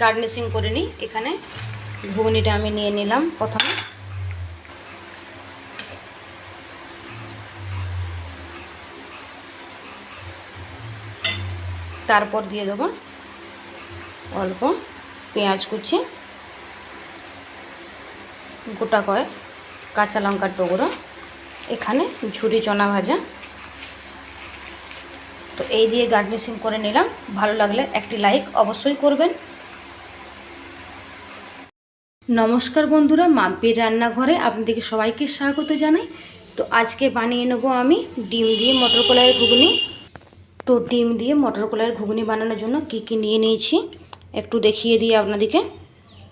Garnishing করে নিই। এখানে ঘুগনিটা আমি নিয়ে নিলাম প্রথমে। তারপর দিয়ে দেবো অল্প পেঁয়াজ কুচি, গোটা কয়েক কাঁচা লঙ্কার টুকরো, এখানে ঝুরি চনা ভাজা। তো এই দিয়ে গার্নিশিং করে নিলাম। ভালো লাগলে একটি লাইক অবশ্যই করবেন। নমস্কার বন্ধুরা, মাম্পির রান্নাঘরে আপনাদেরকে সবাইকে স্বাগত জানাই। তো আজকে বানিয়ে নেব আমি ডিম দিয়ে মটর কলাইয়ের ঘুগনি। তো ডিম দিয়ে মটর কলাইয়ের ঘুগনি বানানোর জন্য কি কি নিয়ে নিয়েছি একটু দেখিয়ে দিই আপনাদেরকে।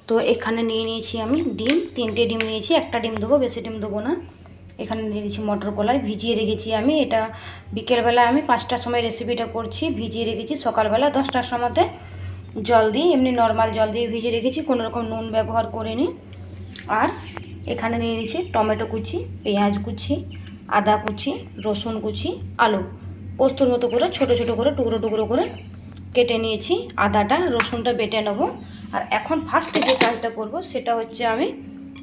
তো এখানে নিয়ে নিয়েছি আমি ডিম, তিনটে ডিম নিয়েছি, একটা ডিম দেবো, বেশি ডিম দেবো না। এখানে নিয়ে নিয়েছি মটর কলাই, ভিজিয়ে রেখেছি আমি। এটা বিকেলবেলা আমি পাঁচটার সময় রেসিপিটা করছি, ভিজিয়ে রেখেছি সকালবেলা দশটার সময়তে। জল দিয়ে, এমনি নর্মাল জল দিয়ে ভিজিয়ে রেখেছি, কোনো রকম নুন ব্যবহার করিনি। আর এখানে নিয়ে নিয়েছি টমেটো কুচি, পেঁয়াজ কুচি, আদা কুচি, রসুন কুচি, আলু। পোস্তর মতো করে ছোট ছোট করে টুকরো টুকরো করে কেটে নিয়েছি, আদাটা, রসুনটা বেটে নেব। আর এখন ফার্স্টে যে কাজটা করব, সেটা হচ্ছে আমি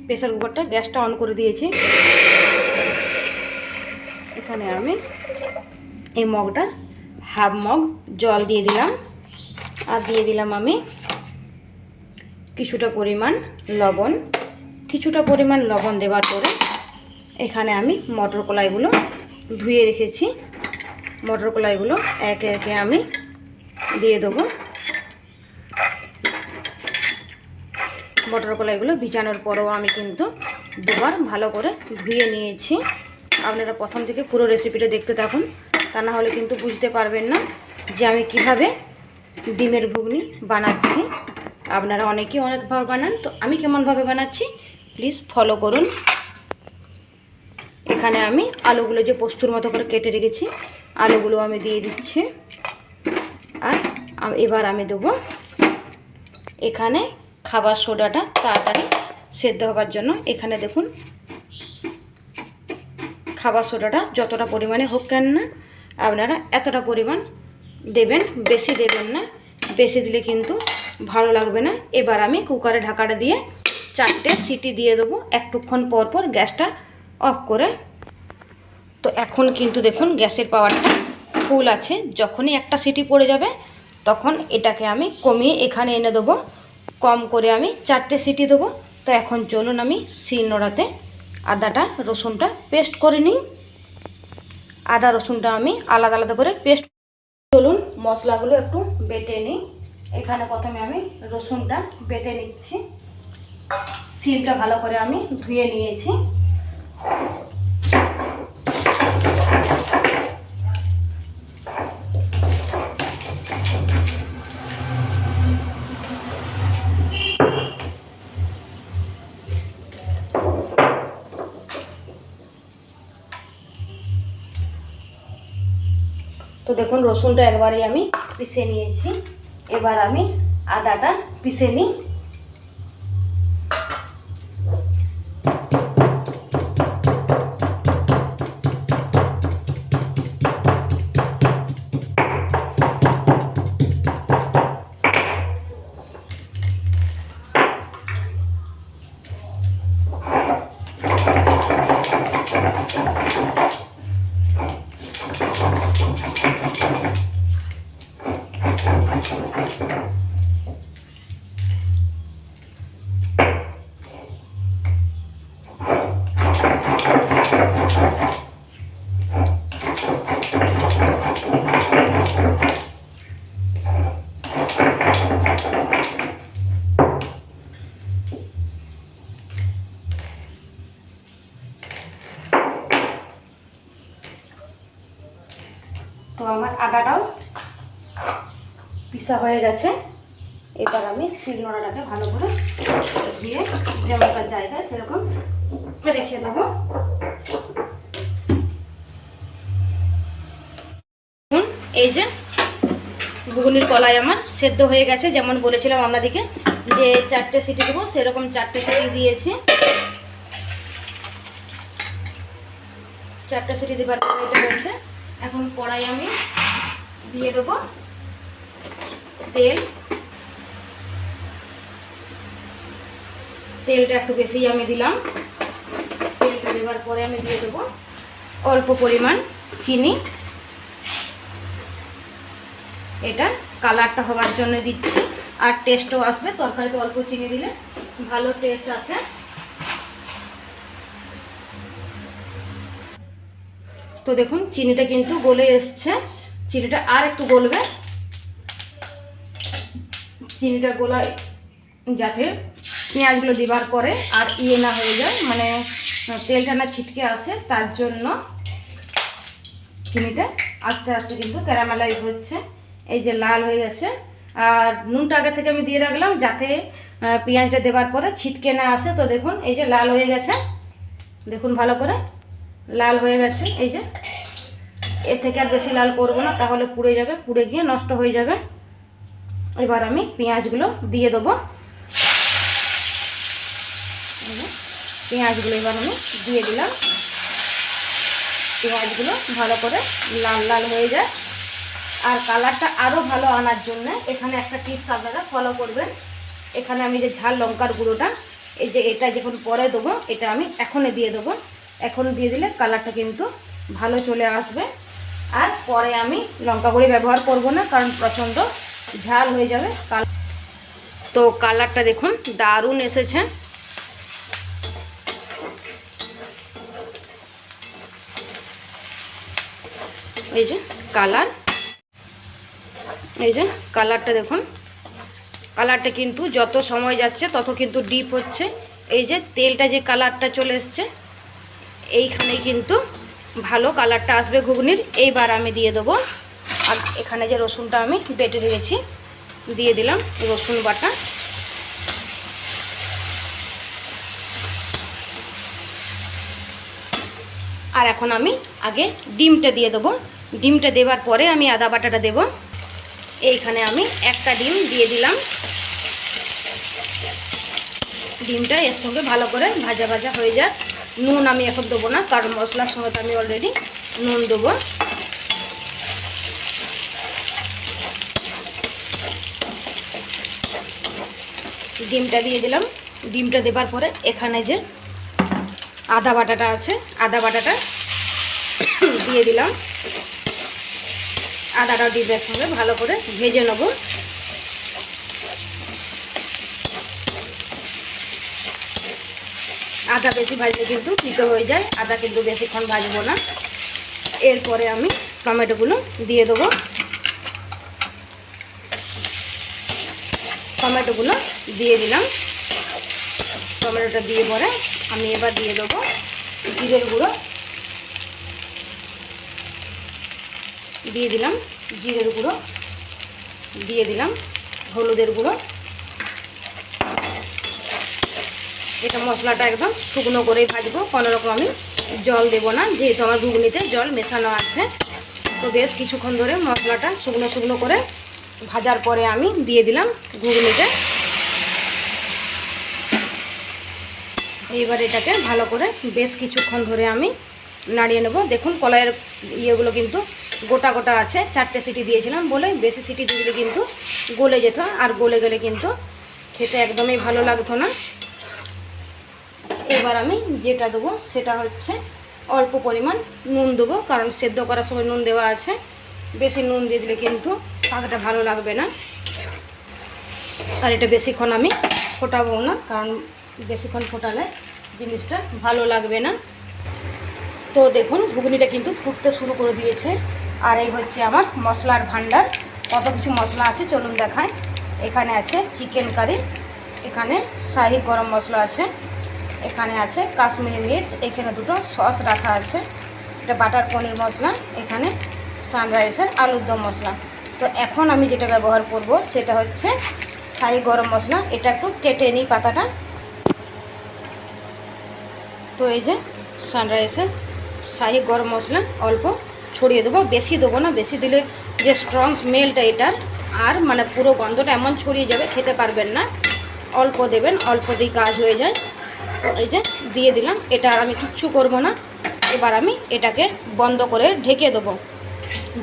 প্রেসার কুকারটা গ্যাসটা অন করে দিয়েছি। এখানে আমি এই মগটা হাফ মগ জল দিয়ে দিলাম। আর দিয়ে দিলাম আমি কিছুটা পরিমাণ লবণ, কিছুটা পরিমাণ লবণ দেওয়ার পরে এখানে আমি মটর কলাইগুলো ধুয়ে রেখেছি। মটর কলাইগুলো একে একে আমি দিয়ে দেবো। মটর কলাইগুলো ভিজানোর পরেও আমি কিন্তু দুবার ভালো করে ধুয়ে নিয়েছি। আপনারা প্রথম থেকে পুরো রেসিপিটা দেখতে থাকুন, তা হলে কিন্তু বুঝতে পারবেন না যে আমি কীভাবে ডিমের ঘুগনি বানাচ্ছি। আপনারা অনেকেই অনেকভাবে বানান, তো আমি কেমনভাবে বানাচ্ছি প্লিজ ফলো করুন। এখানে আমি আলুগুলো যে পোস্তুর মতো করে কেটে রেখেছি, আলুগুলো আমি দিয়ে দিচ্ছি। আর এবার আমি দেবো এখানে খাবার সোডাটা তাড়াতাড়ি সেদ্ধ হবার জন্য। এখানে দেখুন, খাবার সোডাটা যতটা পরিমাণে হোক কেন না, আপনারা এতটা পরিমাণ দেবেন, বেশি দেবেন না। বেশি দিলে কিন্তু ভালো লাগবে না। এবার আমি কুকারে ঢাকাটা দিয়ে চারটে সিটি দিয়ে দেবো। একটুক্ষণ পর পর গ্যাসটা অফ করে। তো এখন কিন্তু দেখুন গ্যাসের পাওয়ারটা ফুল আছে। যখনই একটা সিটি পড়ে যাবে, তখন এটাকে আমি কমিয়ে এখানে এনে দেবো। কম করে আমি চারটে সিটি দেবো। তো এখন চলুন আমি শিলনোড়াতে আদাটা, রসুনটা পেস্ট করে নিই। আদা, রসুনটা আমি আলাদা আলাদা করে পেস্ট মশলাগুলো একটু বেটে নিই। এখানে প্রথমে আমি রসুনটা বেটে নিচ্ছি। শিলটা ভালো করে আমি ধুয়ে নিয়েছি। তো দেখুন রসুনটা একবারই আমি পিষে নিয়েছি। এবার আমি আদাটা পিষে নিই। তো あ。হয়ে গেছে। এবার আমি শিলনোড়াটাকে ভালো করে ধুয়ে যেমনকার জায়গায় সেরকম রেখে দেবো। এই যে ঘুগনির কলাই আমার সেদ্ধ হয়ে গেছে, যেমন বলেছিলাম আপনাদেরকে যে চারটে সিটি দেবো, সেরকম চারটে সিটি দিয়েছি। চারটে সিটি দেবার পরে এটা হয়েছে। এখন কড়াই আমি দিয়ে দেবো। তেল। তেলটা একটু বেশি আমি দিলাম। তেলটা দেওয়ার পরে আমি দিয়ে দেবো অল্প পরিমাণ চিনি। এটা কালারটা হওয়ার জন্য দিচ্ছি। আর টেস্টও আসবে। তরকারিতে অল্প চিনি দিলে ভালো টেস্ট আসে। তো দেখুন, চিনিটা কিন্তু গলে এসছে। চিনিটা আর একটু গলবে। চিনিটা গোলা যাতে পেঁয়াজগুলো দেবার পরে আর ইয়ে না হয়ে যায় মানে তেলটা না ছিটকে আসে, তার জন্য চিনিটা আস্তে আস্তে কিন্তু ক্যারামেলাইজ হচ্ছে। এই যে লাল হয়ে গেছে। আর নুনটা আগে থেকে আমি দিয়ে রাখলাম যাতে পেঁয়াজটা দেওয়ার পরে ছিটকে না আসে। তো দেখুন, এই যে লাল হয়ে গেছে। দেখুন ভালো করে, লাল হয়ে গেছে। এই যে, এর থেকে আর বেশি লাল করব না, তাহলে পুড়ে যাবে, পুড়ে গিয়ে নষ্ট হয়ে যাবে। এবার আমি পেঁয়াজগুলো দিয়ে দেবো। পেঁয়াজগুলো এবার আমি দিয়ে দিলাম। পেঁয়াজগুলো ভালো করে লাল লাল হয়ে যায়। আর কালারটা আরও ভালো আনার জন্য এখানে একটা টিপস আপনারা ফলো করবেন। এখানে আমি যে ঝাল লঙ্কার গুঁড়োটা, এই যে এটা যখন পরে দেবো, এটা আমি এখনই দিয়ে দেবো। এখন দিয়ে দিলে কালারটা কিন্তু ভালো চলে আসবে। আর পরে আমি লঙ্কা গুঁড়ি ব্যবহার করব না, কারণ প্রচণ্ড ঝাল হয়ে যাবে। তো কালারটা দেখুন, দারুণ এসেছে। এই যে কালার। এই যে কালারটা দেখুন। কালারটা কিন্তু যত সময় যাচ্ছে, তত কিন্তু ডিপ হচ্ছে। এই যে তেলটা যে কালারটা চলে এসছে এইখানে কিন্তু ভালো কালারটা আসবে ঘুগনির। এইবার আমি দিয়ে দেবো আর এখানে যে রসুনটা আমি বেটে রেখেছি, দিয়ে দিলাম রসুন বাটা। আর এখন আমি আগে ডিমটা দিয়ে দেবো। ডিমটা দেওয়ার পরে আমি আদা বাটাটা দেবো। এইখানে আমি একটা ডিম দিয়ে দিলাম। ডিমটা এর সঙ্গে ভালো করে ভাজা ভাজা হয়ে যায় নুন আমি এখন দেবো না, কারণ মশলার সঙ্গে তো আমি অলরেডি নুন দেবো। ডিমটা দিয়ে দিলাম। ডিমটা দেবার পরে এখানে যে আদা বাটাটা আছে, আদা বাটাটা দিয়ে দিলাম। আদাটা ডিমের সঙ্গে ভালো করে ভেজে নেব। আদা বেশি ভাজলে কিন্তু পিতো হয়ে যায়, আদা কিন্তু বেশিক্ষণ ভাজবো না। এরপরে আমি টমেটোগুলো দিয়ে দেবো। টমেটোগুলো দিয়ে দিলাম। টমেটোটা দিয়ে পরে আমি এবার দিয়ে দেবো জিরের গুঁড়ো। দিয়ে দিলাম জিরের গুঁড়ো। দিয়ে দিলাম হলুদের গুঁড়ো। এটা মশলাটা একদম শুকনো করেই ভাজবো, কোনো রকম আমি জল দেবো না, যেহেতু আমার ঘুগনিতে জল মেশানো আছে। তো বেশ কিছুক্ষণ ধরে মশলাটা শুকনো শুকনো করে ভাজার পরে আমি দিয়ে দিলাম ঘুগনিটা। এইবার এটাকে ভালো করে বেশ কিছুক্ষণ ধরে আমি নাড়িয়ে নেব। দেখুন, কলাইয়ের ইয়েগুলো কিন্তু গোটা গোটা আছে। চারটে সিটি দিয়েছিলাম বলে বেশি সিটি দিলে কিন্তু গলে যেত, আর গলে গেলে কিন্তু খেতে একদমই ভালো লাগতো না। এবার আমি যেটা দেবো সেটা হচ্ছে অল্প পরিমাণ নুন দেবো, কারণ সেদ্ধ করার সময় নুন দেওয়া আছে। বেশি নুন দিয়ে দিলে কিন্তু স্বাদটা ভালো লাগবে না। আর এটা বেশিক্ষণ আমি ফোটাবো না, কারণ বেশিক্ষণ ফোটালে জিনিসটা ভালো লাগবে না। তো দেখুন, ঘুগনিটা কিন্তু ফুটতে শুরু করে দিয়েছে। আর এই হচ্ছে আমার মশলার ভান্ডার কত কিছু মশলা আছে চলুন দেখায় এখানে আছে চিকেন কারি, এখানে শাহি গরম মশলা আছে, এখানে আছে কাশ্মীরি মির্চ, এখানে দুটো সস রাখা আছে। এটা বাটার পনির মশলা, এখানে সানরাইসের আলুর দম মশলা। তো এখন আমি যেটা ব্যবহার করব সেটা হচ্ছে শাহি গরম মশলা। এটা একটু কেটে নিই পাতাটা। তো এই যে সানরাইসের শাহি গরম মশলা অল্প ছড়িয়ে দেবো। বেশি দেবো না, বেশি দিলে যে স্ট্রং স্মেলটা এটার, আর মানে পুরো গন্ধটা এমন ছড়িয়ে যাবে, খেতে পারবেন না। অল্প দেবেন, অল্প দিয়ে কাজ হয়ে যায়, এই যে দিয়ে দিলাম। এটা আর আমি কিচ্ছু করব না। এবার আমি এটাকে বন্ধ করে ঢেকে দেবো।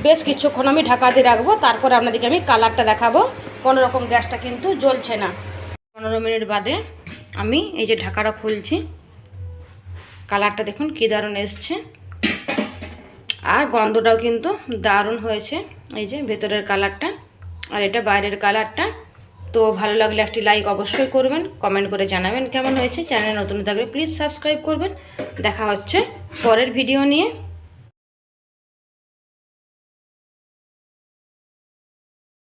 বেশ কিছুক্ষণ আমি ঢাকা দিয়ে রাখব, তারপর আপনাদেরকে আমি কালারটা দেখাবো। কোনো রকম গ্যাসটা কিন্তু জ্বলছে না। পনেরো মিনিট বাদে আমি এই যে ঢাকাটা খুলছি। কালারটা দেখুন কী দারুণ এসছে। আর গন্ধটাও কিন্তু দারুণ হয়েছে। এই যে ভেতরের কালারটা আর এটা বাইরের কালারটা। তো ভালো লাগলে একটি লাইক অবশ্যই করবেন, কমেন্ট করে জানাবেন কেমন হয়েছে। চ্যানেল নতুন থাকলে প্লিজ সাবস্ক্রাইব করবেন। দেখা হচ্ছে পরের ভিডিও নিয়ে।